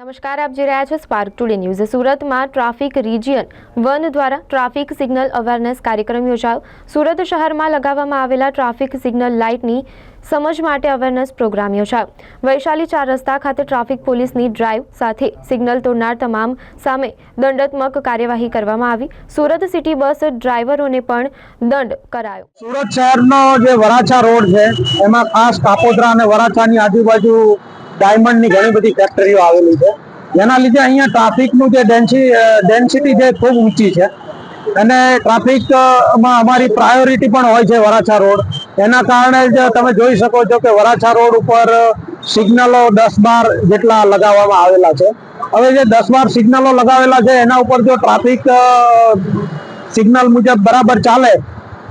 નમસ્કાર, આપ જોઈ રહ્યા છો સ્પાર્ક ટુડે ન્યૂઝ સુરતમાં ટ્રાફિક રિજિયન વન દ્વારા ટ્રાફિક સિગ્નલ અવેરનેસ કાર્યક્રમ યોજાયો. સુરત શહેરમાં લગાવવામાં આવેલા ટ્રાફિક સિગ્નલ લાઇટની સમજ માટે અવેરનેસ પ્રોગ્રામ યોજાયો. વૈશાલી ચાર રસ્તા ખાતે ટ્રાફિક પોલીસની ડ્રાઈવ સાથે સિગ્નલ તોડનાર તમામ સામે દંડાત્મક કાર્યવાહી કરવામાં આવી. સુરત સિટી બસ ડ્રાઈવરોને પણ દંડ કરાયો. સુરત શહેરનો જે વરાછા રોડ છે, એમાં ખાસ કાપોદ્રા અને વરાછાની આજુબાજુ ડાયમંડની ઘણી બધી ફેક્ટરીઓ આવેલી છે. જેના લીધે અહીંયા ટ્રાફિકનું જે ડેન્સી ડેન્સિટી છે ખૂબ ઊંચી છે. અને ટ્રાફિકમાં અમારી પ્રાયોરિટી પણ હોય છે વરાછા રોડ. એના કારણે જ તમે જોઈ શકો છો કે વરાછા રોડ ઉપર સિગ્નલો દસ બાર જેટલા લગાવવામાં આવેલા છે. હવે જે દસ બાર સિગ્નલો લગાવેલા છે, એના ઉપર જો ટ્રાફિક સિગ્નલ મુજબ બરાબર ચાલે